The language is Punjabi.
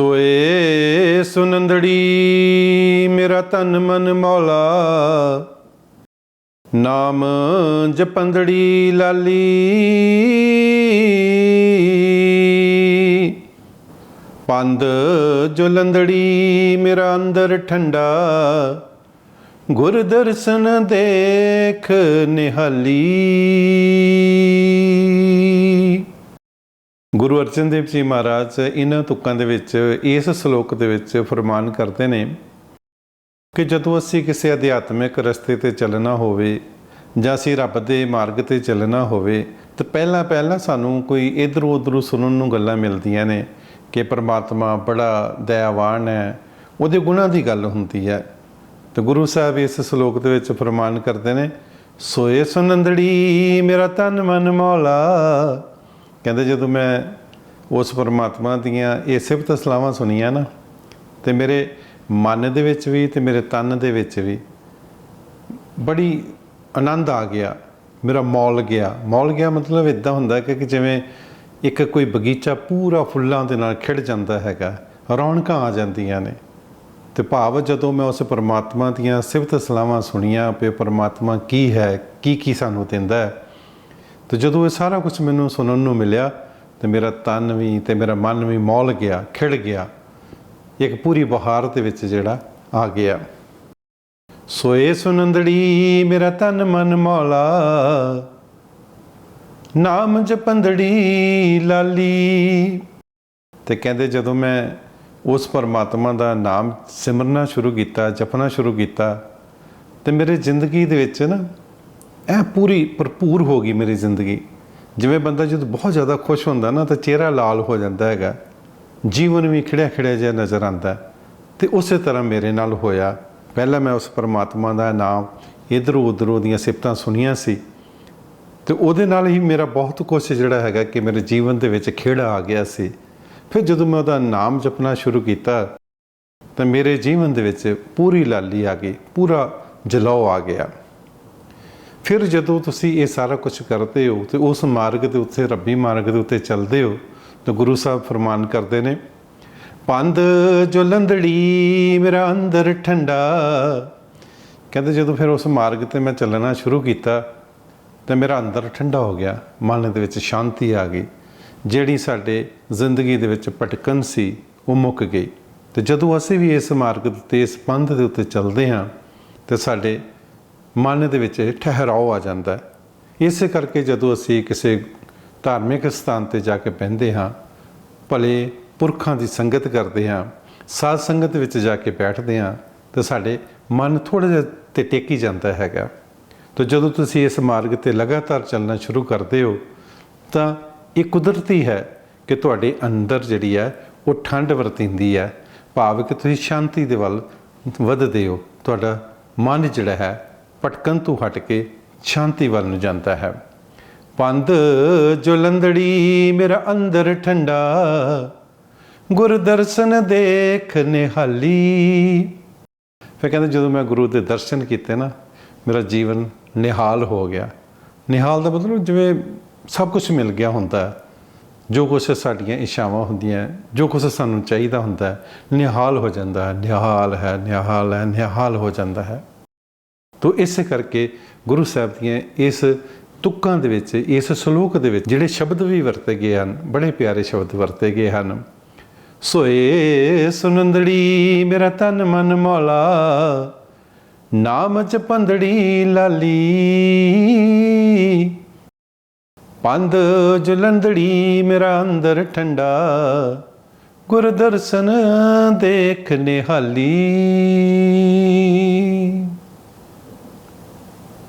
ਸੋਏ ਸੁਨੰਦੜੀ, ਮੇਰਾ ਤਨ ਮਨ ਮੌਲਾ। ਨਾਮ ਜਪੰਦੜੀ ਲਾਲੀ। ਪੰਦ ਜੁਲੰਦੜੀ, ਮੇਰਾ ਅੰਦਰ ਠੰਡਾ। ਗੁਰ ਦਰਸ਼ਨ ਦੇਖ ਨਿਹਾਲੀ। ਗੁਰੂ ਅਰਜਨ ਦੇਵ ਜੀ ਮਹਾਰਾਜ ਇਹਨਾਂ ਤੁਕਾਂ ਦੇ ਵਿੱਚ, ਇਸ ਸ਼ਲੋਕ ਦੇ ਵਿੱਚ ਫਰਮਾਨ ਕਰਦੇ ਨੇ ਕਿ ਜਦੋਂ ਅਸੀਂ ਕਿਸੇ ਅਧਿਆਤਮਿਕ ਰਸਤੇ ਤੇ ਚੱਲਣਾ ਹੋਵੇ ਜਾਂ ਅਸੀਂ ਰੱਬ ਦੇ ਮਾਰਗ ਤੇ ਚੱਲਣਾ ਹੋਵੇ, ਤਾਂ ਪਹਿਲਾਂ ਪਹਿਲਾਂ ਸਾਨੂੰ ਕੋਈ ਇਧਰੋਂ ਉਧਰੋਂ ਸੁਣਨ ਨੂੰ ਗੱਲਾਂ ਮਿਲਦੀਆਂ ਨੇ ਕਿ ਪਰਮਾਤਮਾ ਬੜਾ ਦਇਆਵਾਨ ਹੈ, ਉਹਦੇ ਗੁਣਾਂ ਦੀ ਗੱਲ ਹੁੰਦੀ ਹੈ। ਤੇ ਗੁਰੂ ਸਾਹਿਬ ਇਸ ਸ਼ਲੋਕ ਦੇ ਵਿੱਚ ਫਰਮਾਨ ਕਰਦੇ ਨੇ, ਸੋਏ ਸੁਨੰਦੜੀ ਮੇਰਾ ਤਨ ਮਨ ਮੌਲਾ। ਕਹਿੰਦੇ ਜਦੋਂ ਮੈਂ ਉਸ ਪਰਮਾਤਮਾ ਦੀਆਂ ਇਹ ਸਿਫਤ ਸਲਾਵਾਂ ਸੁਣੀਆਂ ਨਾ, ਤੇ ਮੇਰੇ ਮਨ ਦੇ ਵਿੱਚ ਵੀ ਤੇ ਮੇਰੇ ਤਨ ਦੇ ਵਿੱਚ ਵੀ ਬੜੀ ਆਨੰਦ ਆ ਗਿਆ, ਮੇਰਾ ਮੌਲ ਗਿਆ। ਮੌਲ ਗਿਆ ਮਤਲਬ ਇਦਾਂ ਹੁੰਦਾ ਕਿ ਜਿਵੇਂ ਇੱਕ ਕੋਈ ਬਗੀਚਾ ਪੂਰਾ ਫੁੱਲਾਂ ਦੇ ਨਾਲ ਖਿੜ ਜਾਂਦਾ ਹੈਗਾ, ਰੌਣਕਾਂ ਆ ਜਾਂਦੀਆਂ ਨੇ। ਤੇ ਭਾਵ ਜਦੋਂ ਮੈਂ ਉਸ ਪਰਮਾਤਮਾ ਦੀਆਂ ਸਿਫਤ ਸਲਾਵਾਂ ਸੁਣੀਆਂ ਪਏ ਪਰਮਾਤਮਾ ਕੀ ਹੈ, ਕੀ ਕੀ ਸਾਨੂੰ ਦਿੰਦਾ ਹੈ, ਤੇ ਜਦੋਂ ਇਹ ਸਾਰਾ ਕੁਝ ਮੈਨੂੰ ਸੁਣਨ ਨੂੰ ਮਿਲਿਆ ਤੇ ਮੇਰਾ ਤਨ ਵੀ ਤੇ ਮੇਰਾ ਮਨ ਵੀ ਮੌਲ ਗਿਆ, ਖਿੜ ਗਿਆ। ਇੱਕ ਪੂਰੀ ਬਹਾਰ ਦੇ ਵਿੱਚ ਜਿਹੜਾ ਆ ਗਿਆ। ਸੋਏ ਸੁਨੰਦੜੀ, ਮੇਰਾ ਤਨ ਮਨ ਮੌਲਾ। ਨਾਮ ਜਪੰਦੜੀ ਲਾਲੀ। ਤੇ ਕਹਿੰਦੇ ਜਦੋਂ ਮੈਂ ਉਸ ਪਰਮਾਤਮਾ ਦਾ ਨਾਮ ਸਿਮਰਨਾ ਸ਼ੁਰੂ ਕੀਤਾ, ਜਪਣਾ ਸ਼ੁਰੂ ਕੀਤਾ, ਤੇ ਮੇਰੇ ਜ਼ਿੰਦਗੀ ਦੇ ਵਿੱਚ ਨਾ ਇਹ ਪੂਰੀ ਭਰਪੂਰ ਹੋ ਗਈ ਮੇਰੀ ਜ਼ਿੰਦਗੀ। ਜਿਵੇਂ ਬੰਦਾ ਜਦੋਂ ਬਹੁਤ ਜ਼ਿਆਦਾ ਖੁਸ਼ ਹੁੰਦਾ ਨਾ ਤਾਂ ਚਿਹਰਾ ਲਾਲ ਹੋ ਜਾਂਦਾ ਹੈਗਾ। ਜੀਵਨ ਵੀ ਖਿੜਿਆ ਖਿੜਿਆ ਜਿਹਾ ਨਜ਼ਰ ਆਉਂਦਾ। ਤੇ ਉਸੇ ਤਰ੍ਹਾਂ ਮੇਰੇ ਨਾਲ ਹੋਇਆ। ਪਹਿਲਾਂ ਮੈਂ ਉਸ ਪਰਮਾਤਮਾ ਦਾ ਨਾਮ ਇਧਰੋਂ ਉਧਰੋਂ ਦੀਆਂ ਸਿਫਤਾਂ ਸੁਣੀਆਂ ਸੀ। ਤੇ ਉਹਦੇ ਨਾਲ ਹੀ ਮੇਰਾ ਬਹੁਤ ਕੁਝ ਜਿਹੜਾ ਹੈਗਾ ਕਿ ਮੇਰੇ ਜੀਵਨ ਦੇ ਵਿੱਚ ਖੇੜਾ ਆ ਗਿਆ ਸੀ। ਫਿਰ ਜਦੋਂ ਮੈਂ ਉਹਦਾ ਨਾਮ ਜਪਣਾ ਸ਼ੁਰੂ ਕੀਤਾ, ਤਾਂ ਮੇਰੇ ਜੀਵਨ ਦੇ ਵਿੱਚ ਪੂਰੀ ਲਾਲੀ ਆ ਗਈ, ਪੂਰਾ ਜਲਾਉ ਆ ਗਿਆ। ਫਿਰ ਜਦੋਂ ਤੁਸੀਂ ਇਹ ਸਾਰਾ ਕੁਝ ਕਰਦੇ ਹੋ ਤੇ ਉਸ ਮਾਰਗ ਦੇ ਉੱਤੇ, ਰੱਬੀ ਮਾਰਗ ਦੇ ਉੱਤੇ ਚੱਲਦੇ ਹੋ, ਤਾਂ ਗੁਰੂ ਸਾਹਿਬ ਫਰਮਾਨ ਕਰਦੇ ਨੇ ਪੰਦ ਜੋ ਲੰਦੜੀ ਮੇਰਾ ਅੰਦਰ ਠੰਡਾ। ਕਹਿੰਦੇ ਜਦੋਂ ਫਿਰ ਉਸ ਮਾਰਗ ਤੇ ਮੈਂ ਚੱਲਣਾ ਸ਼ੁਰੂ ਕੀਤਾ, ਤੇ ਮੇਰਾ ਅੰਦਰ ਠੰਡਾ ਹੋ ਗਿਆ, ਮਨ ਦੇ ਵਿੱਚ ਸ਼ਾਂਤੀ ਆ ਗਈ। ਜਿਹੜੀ ਸਾਡੇ ਜ਼ਿੰਦਗੀ ਦੇ ਵਿੱਚ ਭਟਕਣ ਸੀ, ਉਹ ਮੁੱਕ ਗਈ। ਤੇ ਜਦੋਂ ਅਸੀਂ ਵੀ ਇਸ ਮਾਰਗ 'ਤੇ, ਇਸ ਪੰਧ ਦੇ ਉੱਤੇ ਚੱਲਦੇ ਹਾਂ, ਤੇ ਸਾਡੇ ਮਨ ਦੇ ਵਿੱਚ ਠਹਿਰਾਓ ਆ ਜਾਂਦਾ ਹੈ। ਇਸੇ ਕਰਕੇ ਜਦੋਂ ਅਸੀਂ ਕਿਸੇ ਧਾਰਮਿਕ ਸਥਾਨ ਤੇ ਜਾ ਕੇ ਬਹਿੰਦੇ ਹਾਂ, ਭਲੇ ਪੁਰਖਾਂ ਦੀ ਸੰਗਤ ਕਰਦੇ ਹਾਂ, ਸਾਧ ਸੰਗਤ ਵਿੱਚ ਜਾ ਕੇ ਬੈਠਦੇ ਹਾਂ, ਤਾਂ ਸਾਡੇ ਮਨ ਥੋੜਾ ਜਿਹਾ ਤੇ ਟੇਕੀ ਜਾਂਦਾ ਹੈਗਾ। ਤਾਂ ਜਦੋਂ ਤੁਸੀਂ ਇਸ ਮਾਰਗ ਤੇ ਲਗਾਤਾਰ ਚੱਲਣਾ ਸ਼ੁਰੂ ਕਰਦੇ ਹੋ, ਤਾਂ ਇਹ ਕੁਦਰਤੀ ਹੈ ਕਿ ਤੁਹਾਡੇ ਅੰਦਰ ਜਿਹੜੀ ਹੈ, ਉਹ ਠੰਡ ਵਰਤਿੰਦੀ ਹੈ। ਭਾਵ ਕਿ ਤੁਸੀਂ ਸ਼ਾਂਤੀ ਦੇ ਵੱਲ ਵੱਧਦੇ ਹੋ। ਤੁਹਾਡਾ ਮਨ ਜਿਹੜਾ ਹੈ ਭਟਕਣ ਤੋਂ ਹਟ ਕੇ ਸ਼ਾਂਤੀ ਵੱਲ ਨੂੰ ਜਾਂਦਾ ਹੈ। ਪੰਦ ਜੋ ਲੰਦੜੀ ਮੇਰਾ ਅੰਦਰ ਠੰਡਾ ਗੁਰ ਦਰਸ਼ਨ ਦੇਖ ਨਿਹਾਲੀ। ਫਿਰ ਕਹਿੰਦੇ ਜਦੋਂ ਮੈਂ ਗੁਰੂ ਦੇ ਦਰਸ਼ਨ ਕੀਤੇ ਨਾ, ਮੇਰਾ ਜੀਵਨ ਨਿਹਾਲ ਹੋ ਗਿਆ। ਨਿਹਾਲ ਦਾ ਮਤਲਬ ਜਿਵੇਂ ਸਭ ਕੁਝ ਮਿਲ ਗਿਆ ਹੁੰਦਾ। ਹੈ ਜੋ ਕੁਛ ਸਾਡੀਆਂ ਇਸ਼ਾਵਾਂ ਹੁੰਦੀਆਂ, ਜੋ ਕੁਛ ਸਾਨੂੰ ਚਾਹੀਦਾ ਹੁੰਦਾ, ਨਿਹਾਲ ਹੋ ਜਾਂਦਾ ਹੈ, ਨਿਹਾਲ ਹੈ ਨਿਹਾਲ ਹੈ, ਨਿਹਾਲ ਹੋ ਜਾਂਦਾ ਹੈ। ਤੋ ਇਸੇ ਕਰਕੇ ਗੁਰੂ ਸਾਹਿਬ ਦੀਆਂ ਇਸ ਤੁਕਾਂ ਦੇ ਵਿੱਚ, ਇਸ ਸ਼ਲੋਕ ਦੇ ਵਿੱਚ ਜਿਹੜੇ ਸ਼ਬਦ ਵੀ ਵਰਤੇ ਗਏ ਹਨ, ਬੜੇ ਪਿਆਰੇ ਸ਼ਬਦ ਵਰਤੇ ਗਏ ਹਨ। ਸੋਏ ਸੁਨੰਦੜੀ, ਮੇਰਾ ਤਨ ਮਨ ਮੌਲਾ, ਨਾਮ 'ਚ ਪੰਦੜੀ ਲਾਲੀ। ਪੰਦ ਜੁਲੰਦੜੀ ਮੇਰਾ ਅੰਦਰ ਠੰਡਾ ਗੁਰ ਦਰਸ਼ਨ ਦੇਖ ਨਿਹਾਲੀ।